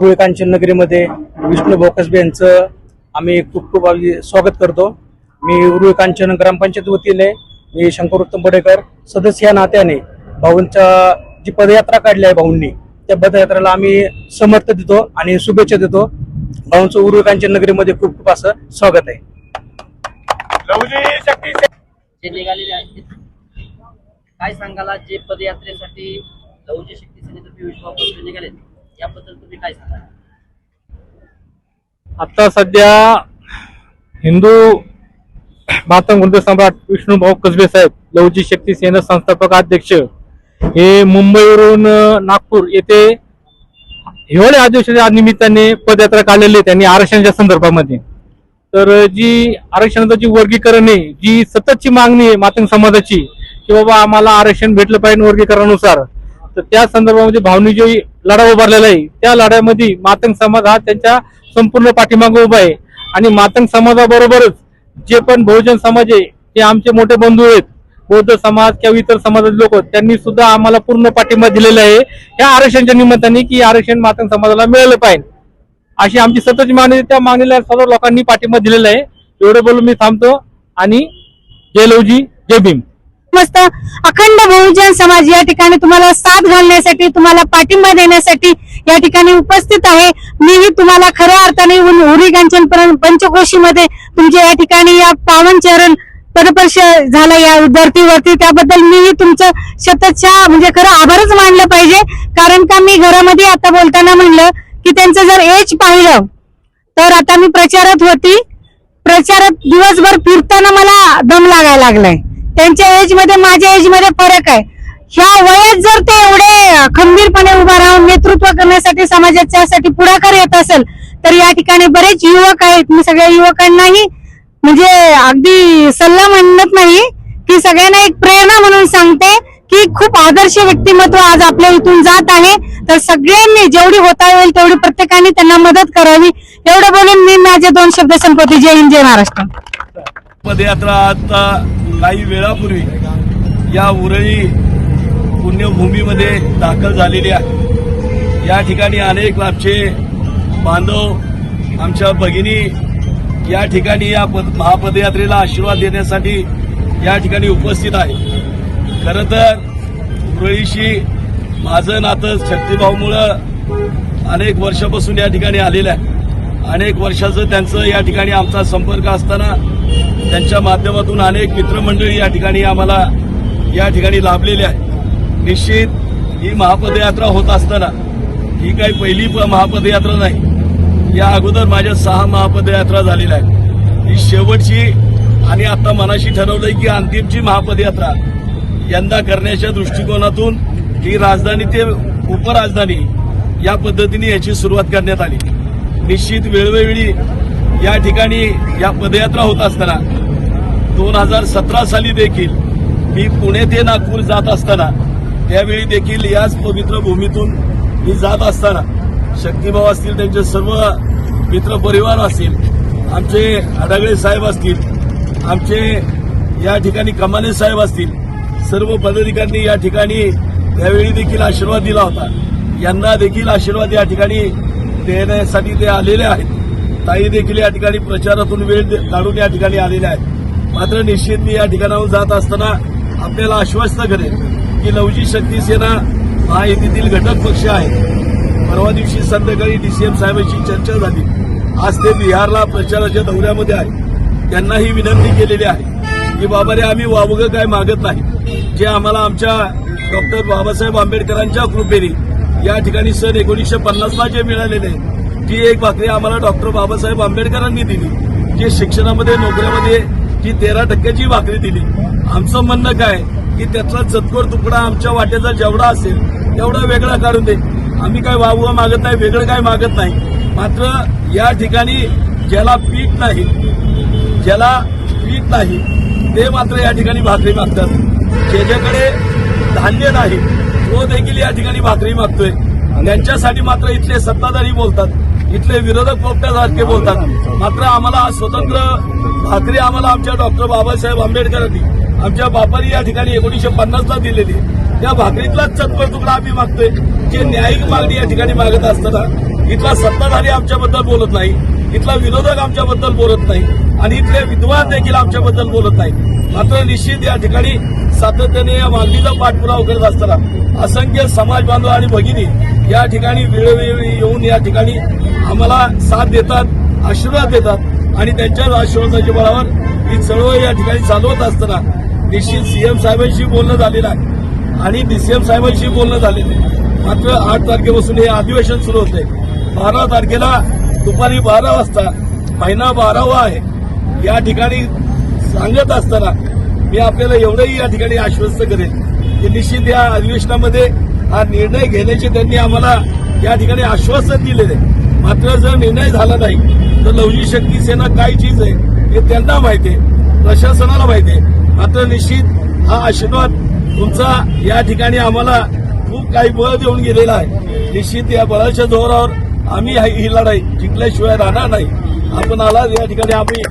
रुळे कांचन नगरीमध्ये विष्णू बोकसबे यांचं आम्ही खूप खूप स्वागत करतो. मी रुळे कांचन ग्रामपंचायत वतीने मी शंकर उत्तम बडेकर सदस्य या नात्याने भाऊंच्या जी पदयात्रा काढली आहे भाऊंनी त्या पदयात्रेला आम्ही समर्थ देतो आणि शुभेच्छा देतो. भाऊंचं उरुळ कांचन नगरीमध्ये खूप खूप असं स्वागत आहे. काय सांगाल जे पदयात्रेसाठी लवजी शक्ती सेनेतर्फे विश्वास निघाले याबद्दल तुम्ही काय सांगा आता सध्या हिंदू मातंग वृंद सम्राट विष्णुभाऊ कसबे साहेब लवजी शक्ती सेना संस्थापक अध्यक्ष हे मुंबईवरून नागपूर येथे हिवाळी अधिवेशनाच्या निमित्ताने पदयात्रा काढलेली त्यांनी आरक्षणाच्या संदर्भामध्ये. तर जी आरक्षणाचं जी वर्गीकरण आहे जी सततची मागणी आहे मातंग समाजाची की बाबा आम्हाला आरक्षण भेटलं पाहिजे वर्गीकरणानुसार तर त्या संदर्भामध्ये भावनी जी लढा उभारलेला आहे. त्या लढ्यामध्ये मातंग समाज हा त्यांच्या संपूर्ण पाठीमागे उभा आहे. आणि मातंग समाजाबरोबरच जे पण बहुजन समाज आहे ते आमचे मोठे बंधू आहेत बौद्ध समाज किंवा इतर समाजाचे लोक त्यांनी सुद्धा आम्हाला पूर्ण पाठिंबा दिलेला आहे. या आरक्षणच्या निमित्ताने की आरक्षण मातंग समाजाला मिळालं पाहिजे. अशी आमची सतत मागणी त्या मागणीला सर्व लोकांनी पाठिंबा दिलेला आहे. एवढं बोलून मी थांबतो. आणि जय लवजी जय भीम. मस्त अखंड बहुजन समाज या ठिकाणी तुम्हाला साथ घालण्यासाठी तुम्हाला पाठिंबा देण्यासाठी या ठिकाणी उपस्थित आहे. मीही तुम्हाला खऱ्या अर्थाने उरी कांचन पंचकोशीमध्ये तुमच्या या ठिकाणी या पावन चरण पदपर्श झाला या धर्तीवरती त्याबद्दल मीही तुमचं शततच्या म्हणजे खरं आभारच मानलं पाहिजे. कारण का मी घरामध्ये आता बोलताना म्हणलं की त्यांचं जर एज पाहिलं तर आता मी प्रचारात होती. प्रचारात दिवसभर फिरताना मला दम लागायला लागलाय. त्यांच्या एजमध्ये माझ्या एजमध्ये फरक आहे. ह्या वयात जर ते एवढे खंबीरपणे उभा राहून नेतृत्व करण्यासाठी समाजाच्यासाठी पुढाकार येत असेल तर या ठिकाणी बरेच युवक आहेत. मी सगळ्या युवकांनाही म्हणजे अगदी सल्ला म्हणत नाही की सगळ्यांना एक प्रेरणा म्हणून सांगते की खूप आदर्श व्यक्तिमत्व आज आपल्या इथून जात आहे. तर सगळ्यांनी जेवढी होता येईल तेवढी प्रत्येकाने त्यांना मदत करावी. एवढं बोलून मी माझे दोन शब्द संपवते. जय हिंद जय महाराष्ट्र. पदयात्रा आता काही वेळापूर्वी या उरळी पुण्यभूमीमध्ये दाखल झालेली आहे. या ठिकाणी अनेक लाभचे बांधव आमच्या भगिनी या ठिकाणी या पद महापदयात्रेला आशीर्वाद देण्यासाठी या ठिकाणी उपस्थित आहे खरं तर उरळीशी माझं नातं शक्तीभावमुळं अनेक वर्षापासून या ठिकाणी आलेलं आहे. अनेक वर्षाचं त्यांचं या ठिकाणी आमचा संपर्क असताना त्यांच्या माध्यमातून अनेक मित्रमंडळी या ठिकाणी आम्हाला या ठिकाणी लाभलेले आहे निश्चित ही महापदयात्रा होत असताना ही काही पहिली प- महापदयात्रा नाही या अगोदर माझ्या सहा महापदयात्रा झालेल्या आहेत. ही शेवटची आणि आता मनाशी ठरवलंय की अंतिमची महापदयात्रा यंदा करण्याच्या दृष्टिकोनातून ही राजधानी ते उपराजधानी या पद्धतीने याची सुरुवात करण्यात आली. निश्चित वेळोवेळी या ठिकाणी या पदयात्रा होत असताना दोन हजार सतरा साली देखील मी पुणे ते नागपूर जात असताना त्यावेळी देखील याच पवित्र भूमीतून मी जात असताना शक्तीभाऊ असतील त्यांचे सर्व मित्रपरिवार असतील आमचे अडागळे साहेब असतील आमचे या ठिकाणी कमाने साहेब असतील सर्व पदाधिकाऱ्यांनी या ठिकाणी त्यावेळी देखील आशीर्वाद दिला होता. यांना देखील आशीर्वाद या ठिकाणी देण्यासाठी ते आलेले आहेत. ताई देखील या ठिकाणी प्रचारातून वेळ काढून या ठिकाणी आलेल्या आहेत. मात्र निश्चित मी या ठिकाणाहून जात असताना आपल्याला आश्वस्त करेल की लवजी शक्ती सेना महायुतीतील घटक पक्ष आहे. परवा दिवशी संध्याकाळी डीसीएम साहेबांशी चर्चा झाली. आज ते बिहारला प्रचाराच्या दौऱ्यामध्ये आहे त्यांना ही विनंती केलेली आहे की बाबा रे आम्ही वावगं काय मागत नाही. जे आम्हाला आमच्या डॉक्टर बाबासाहेब आंबेडकरांच्या कृपेने या ठिकाणी सन एकोणीसशे पन्नासला जे मिळालेले आहे, ती एक भाकरी आम्हाला डॉक्टर बाबासाहेब आंबेडकरांनी दिली. जे शिक्षणामध्ये नोकऱ्यामध्ये जी तेरा टक्क्याची भाकरी दिली. आमचं म्हणणं काय? की त्यातला चतकोर तुकडा आमच्या वाट्याचा जेवढा असेल तेवढा वेगळा काढून दे. आम्ही काय वाववा मागत नाही वेगळं काय मागत नाही. मात्र या ठिकाणी ज्याला पीठ नाही ज्याला पीठ नाही ते मात्र या ठिकाणी भाकरी मागतात. ज्याच्याकडे धान्य नाही तो देखील या ठिकाणी भाकरी मागतोय. त्यांच्यासाठी मात्र इथले सत्ताधारी बोलतात. इथले विरोधक पोपट्यासारखे बोलतात. मात्र आम्हाला स्वतंत्र भाकरी आम्हाला आमच्या डॉक्टर बाबासाहेब आंबेडकरांनी आमच्या बापारी या ठिकाणी एकोणीसशे पन्नासला दिलेली. त्या भाकरीतलाच चतकोर तुकडा आम्ही मागतोय. जे न्यायिक मागणी या ठिकाणी मागत असताना इथला सत्ताधारी आमच्याबद्दल बोलत नाही. इथला विरोधक आमच्याबद्दल बोलत नाही. आणि इथले विद्वान देखील आमच्याबद्दल बोलत नाही मात्र निश्चित या ठिकाणी सातत्याने या मागणीचा पाठपुरावा करत असताना असंख्य समाज बांधव आणि भगिनी या ठिकाणी वेळोवेळी येऊन या ठिकाणी आम्हाला साथ देतात आशीर्वाद देतात आणि त्यांच्याच आशीर्वादाच्या बळावर ही चळवळ या ठिकाणी चालवत असताना निश्चित सीएम साहेबांशी बोलणं झालेलं आहे आणि डीसीएम साहेबांशी बोलणं झालेलं आहे. मात्र आठ तारखेपासून हे अधिवेशन सुरू होते बारा तारखेला दुपारी बारा वाजता महिना बारावा आहे. या ठिकाणी सांगत असताना मी आपल्याला एवढंही या ठिकाणी आश्वस्त करेन की निश्चित या अधिवेशनामध्ये हा निर्णय घेण्याचे त्यांनी आम्हाला या ठिकाणी आश्वासन दिलेले. मात्र जर निर्णय झाला नाही तर लवजी शक्ती सेना काय चीज आहे हे त्यांना माहिती आहे प्रशासनाला माहिती आहे. मात्र निश्चित हा आशीर्वाद तुमचा या ठिकाणी आम्हाला खूप काही बळ देऊन गेलेला आहे. निश्चित या बळाच्या जोरावर आम्ही ही लढाई जिंकल्याशिवाय राहणार नाही. आपण आला या ठिकाणी आम्ही.